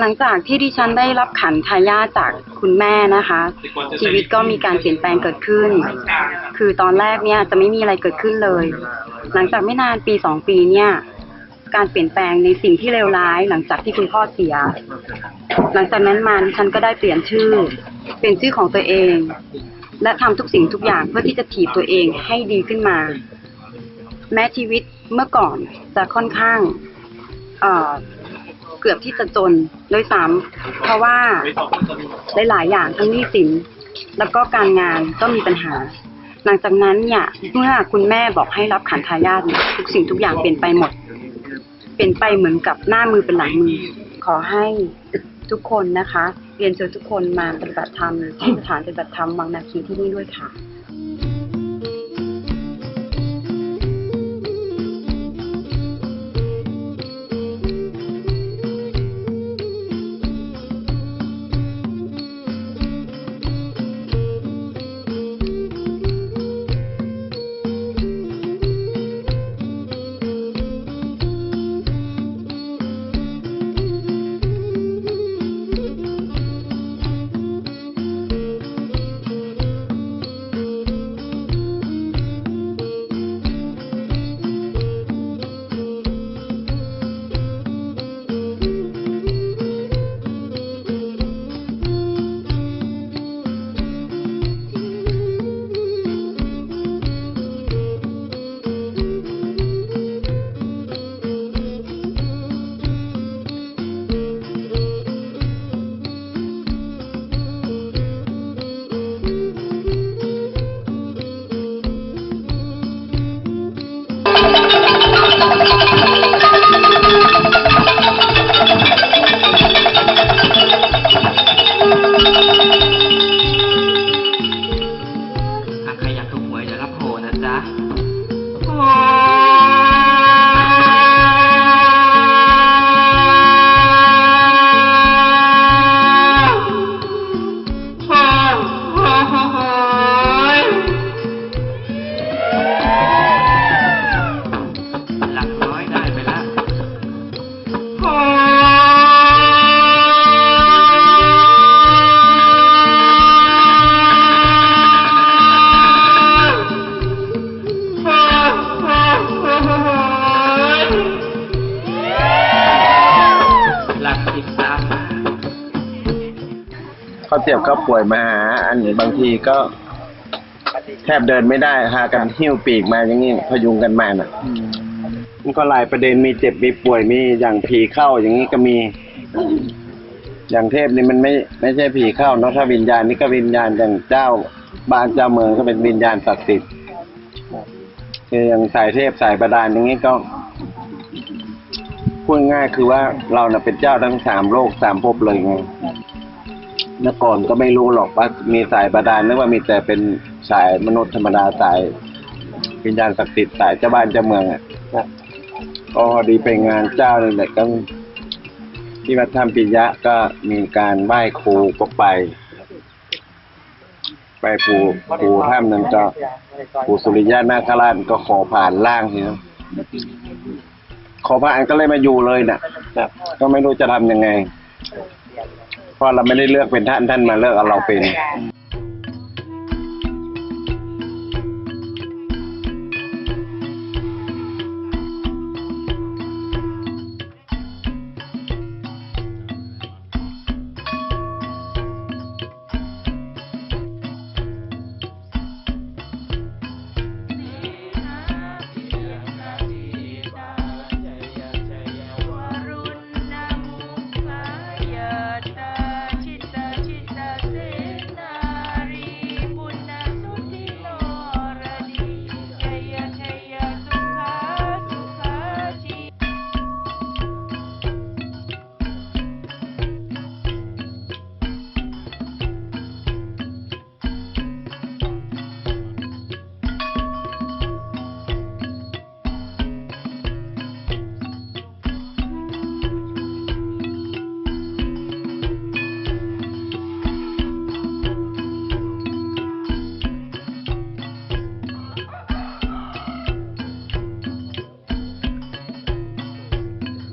หลังจากที่ดิฉันได้รับขันทายาจากคุณแม่นะคะ ชีวิตก็มีการเปลี่ยนแปลงเกิดขึ้น คือตอนแรกเนี่ยจะไม่มีอะไรเกิดขึ้นเลย หลังจากไม่นานปีสองปีเนี่ยการเปลี่ยนแปลงในสิ่งที่เลวร้าย หลังจากที่คุณพ่อเสีย หลังจากนั้นมาดิฉันก็ได้เปลี่ยนชื่อ เปลี่ยนชื่อของตัวเอง และทำทุกสิ่งทุกอย่างเพื่อที่จะถีบตัวเองให้ดีขึ้นมา แม้ชีวิตเมื่อก่อนจะค่อนข้าง เอ่อ เกือบที่จะจนด้วยซ้ำเพราะว่าหลายๆอย่างทั้งหนี้สิน แล้วก็การงานก็มีปัญหา หลังจากนั้นเนี่ยเมื่อคุณแม่บอกให้รับขันทายาททุกสิ่งทุกอย่างเปลี่ยนไปหมด เปลี่ยนไปเหมือนกับหน้ามือเป็นหลังมือ ขอให้ทุกคนนะคะ เรียนเชิญทุกคนมาปฏิบัติธรรมที่สถานปฏิบัติธรรมวังนาคีที่นี่ด้วยค่ะ ขาเจ็บเขาป่วยมาหา อันนี้บางทีก็ แทบเดินไม่ได้หากันหิ้วปีกมาอย่างนี้พยุงกันมาน่ะมันก็หลายประเด็นมีเจ็บมีป่วยมีอย่างผีเข้าอย่างนี้ก็มี อย่างเทพนี่มันไม่ไม่ใช่ผีเข้าเนอะถ้าวิญญาณนี่ก็วิญญาณอย่างเจ้าบ้านเจ้าเมืองก็เป็นวิญญาณศักดิ์สิทธิ์คืออย่างสายเทพสายประดานอย่างนี้ก็พูดง่ายคือว่าเราน่ะเป็นเจ้าทั้งสามโลกสามภพเลยไง เมื่อก่อนก็ไม่รู้หรอกว่ามีสายบาดาลนึกว่ามีแต่เป็นสายมนุษย์ธรรมดาสายวิญญาณศักดิ์สิทธิ์สายเจ้าบ้านเจ้าเมืองอะก็พอดีไปงานเจ้านี่แหละก็ที่วัดธรรมปิยะก็มีการไหว้ครูก็ไป ไปปูปูถ้ำนั้นก็ปูสุริยะนาคราชก็ขอผ่านล่างทีนะขอผ่านก็เลยมาอยู่เลยน่ะก็ไม่รู้จะทำยังไง เพราะเราไม่ได้เลือกเป็นท่านท่านมาเลือกเอาเราเป็น